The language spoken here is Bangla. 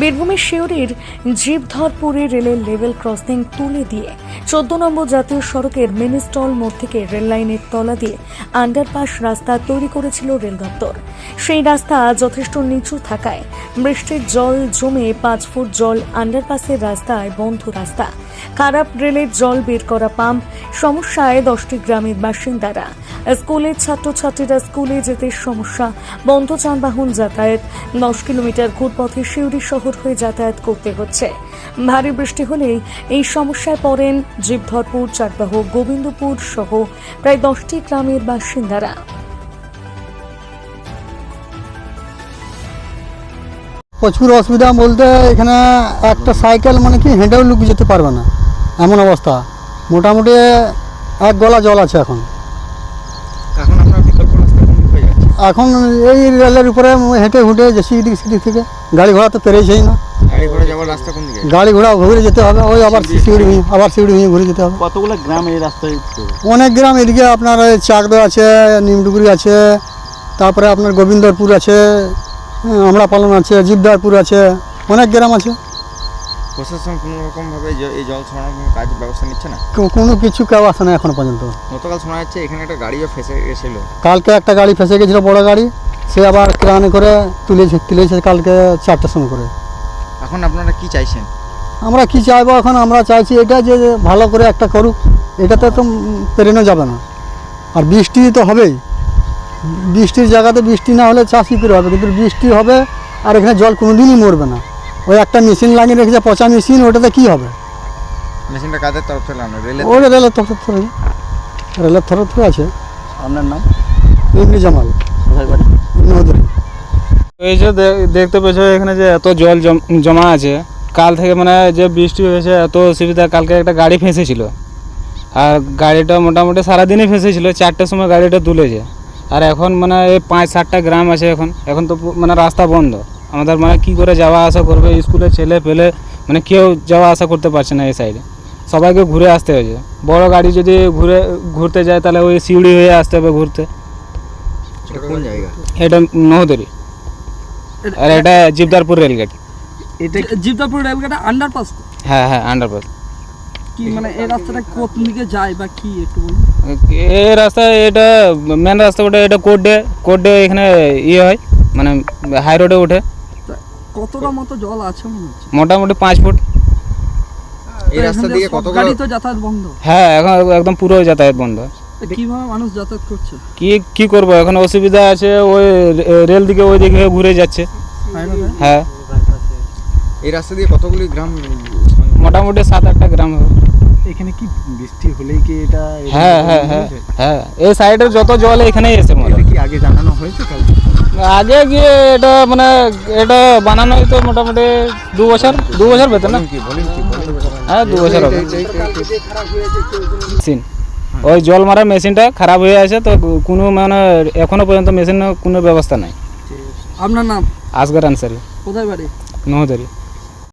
বীরভূমের শিউরির জীবধরপুরে রেলের লেভেল ক্রসিং তুলে দিয়ে চোদ্দ নম্বর জাতীয় সড়কের মিনি স্টল মোড় থেকে রেল লাইনের তলা দিয়ে আন্ডারপাস রাস্তা তৈরি করেছিল রেল দপ্তর। সেই রাস্তা যথেষ্ট নিচু থাকায় বৃষ্টির জল জমে পাঁচ ফুট জল আন্ডারপাসের রাস্তায় বন্ধ রাস্তা। খারাপ রেলের জল বের করা পাম্প, সমস্যায় দশটি গ্রামের বাসিন্দারা স্কুলের ছাত্রছাত্রীরা স্কুলে যেতে সমস্যা। বন্ধ যানবাহন যাতায়াত। দশ কিলোমিটার ঘুরপথে শিউরি শহর হয়ে যাতায়াত করতে হচ্ছে। ভারী বৃষ্টি হলেই এই সমস্যায় পড়েন জীবধরপুর চাকবাহ গোবিন্দপুর সহ প্রায় দশটি গ্রামের বাসিন্দারা। প্রচুর অসুবিধা বলতে এখানে একটা সাইকেল মানে কি হেঁটেও লুক যেতে পারবে না। এমন অবস্থা। মোটামুটি এক গলা জল আছে এখন আপনার বিকল্প রাস্তা কোন দিকে যাচ্ছে এখন এই রেলের উপরে হেঁটে হুটে যে সিদিক সিদিক থেকে গাড়ি ঘোড়া তো পেরেছেই না। গাড়ি ঘোড়া যাওয়ার রাস্তা কোন দিকে? গাড়ি ঘোড়া ঘুরে যেতে হবে ওই আবার সিউড়ি হয়ে আবার সিউড়ি হয়ে ঘুরে যেতে হবে। কতগুলো গ্রাম এই রাস্তায় অনেক গ্রাম এদিকে আপনার ওই চাকদা আছে নিমডুগুরি আছে তারপরে আপনার গোবিন্দরপুর আছে আমরা পালন আছে জীবদারপুর আছে অনেক গ্রাম আছে। প্রশাসন কোনো রকম ভাবে এই জল ছড়ানোর কোনো কাজ ব্যবস্থা নিচ্ছে না? কোনো কিছু কেউ আসে না এখনও পর্যন্ত। গতকাল শোনা যাচ্ছে এখানে একটা গাড়িও ফেসে গেছিল। কালকে একটা গাড়ি ফেসে গেছিল বড় গাড়ি। সে আবার ক্রানে করে তুলেছে তুলেছে কালকে চারটার সময় করে। এখন আপনারা কি চাইছেন? আমরা কি চাইব এখন? আমরা চাইছি এটা যে ভালো করে একটা করুক এটাতে তো পেরেনো যাবে না। আর বৃষ্টি তো হবেই। বৃষ্টির জায়গাতে বৃষ্টি না হলে চাষ করে হবে কিন্তু বৃষ্টি হবে আর এখানে জল কোনোদিনই মরবে না। ওই একটা মেশিন লাগিয়ে রেখেছে পচা মেশিন ওটাতে কী হবে? মেশিনটা কাদের তরফ থেকে রেলের রেলের তরফ থেকে? রেলের তরফ থেকে আছে। আপনার নাম? ইমরি জামাল। নদী এই যে দেখতে পেয়েছ এখানে যে এত জল জম- জমা আছে কাল থেকে মানে যে বৃষ্টি হয়েছে এত অসুবিধা কালকে একটা গাড়ি ফেঁসেছিল। আর গাড়িটা মোটামুটি সারাদিনই ফেঁসেছিল চারটের সময় গাড়িটা তুলেছে আর এখন মানে এই পাঁচ সাতটা গ্রাম আছে এখন। এখন তো মানে রাস্তা বন্ধ। আমাদের মানে কি করে যাওয়া আসা করবে? স্কুলে ছেলে পেলে মানে কেউ যাওয়া আসা করতে পারছে না এই সাইডে সবাইকে ঘুরে আসতে হয়েছে। বড় গাড়ি যদি ঘুরে ঘুরতে যায় তাহলে ওই সিউড়ি হয়ে আসতে হবে ঘুরতে। এটা কোন জায়গা? এটা নহদরি। আর এটা জিবদারপুর রেলগেট এটা জিবদাপুর রেলগেটে আন্ডারপাস হ্যাঁ হ্যাঁ আন্ডারপাস কি মানে এই রাস্তাটা কোন দিকে যায় বা কি একটু বলুন? এই রাস্তা এটা মেন রাস্তা ওটা এটা কোর্টে কোর্টে এখানে ইয়ে হয় মানে হাই রোডে ওঠে। তা কতটা মতো জল আছে মনে হচ্ছে? মোটামুটি পাঁচ ফুট। এই রাস্তা দিয়ে কতগুলো গাড়ি তো যাতায়াত বন্ধ। হ্যাঁ এখন একদম পুরো যাতায়াত বন্ধ। কীভাবে মানুষ যাতায়াত করছে? কি কি করব? এখন অসুবিধা আছে ওই রে- রেল দিকে ওই দিকে ঘুরে যাচ্ছে। হ্যাঁ। এই রাস্তা দিয়ে কতগুলি গ্রাম মোটামুটি সাত আটটা গ্রাম হবে। এখানে কি বৃষ্টি হলেই কি এটা হ্যাঁ হ্যাঁ হ্যাঁ হ্যাঁ এই সাইডের যত জল এখানেই এসে মনে এটা কি আগে জানানো হয়েছে কালকে আগে গিয়ে এটা মানে এটা বানানো হইতো মোটামুটি দু বছর দু বছর পেতে না হ্যাঁ দু বছর হবে মেশিন ওই জল মারা মেশিনটা খারাপ হয়ে আছে তো কোনো মানে এখনও পর্যন্ত মেশিনের কোনো ব্যবস্থা নাই আপনার নাম আসগর আনসারি কোথায় বাড়ি নহদরি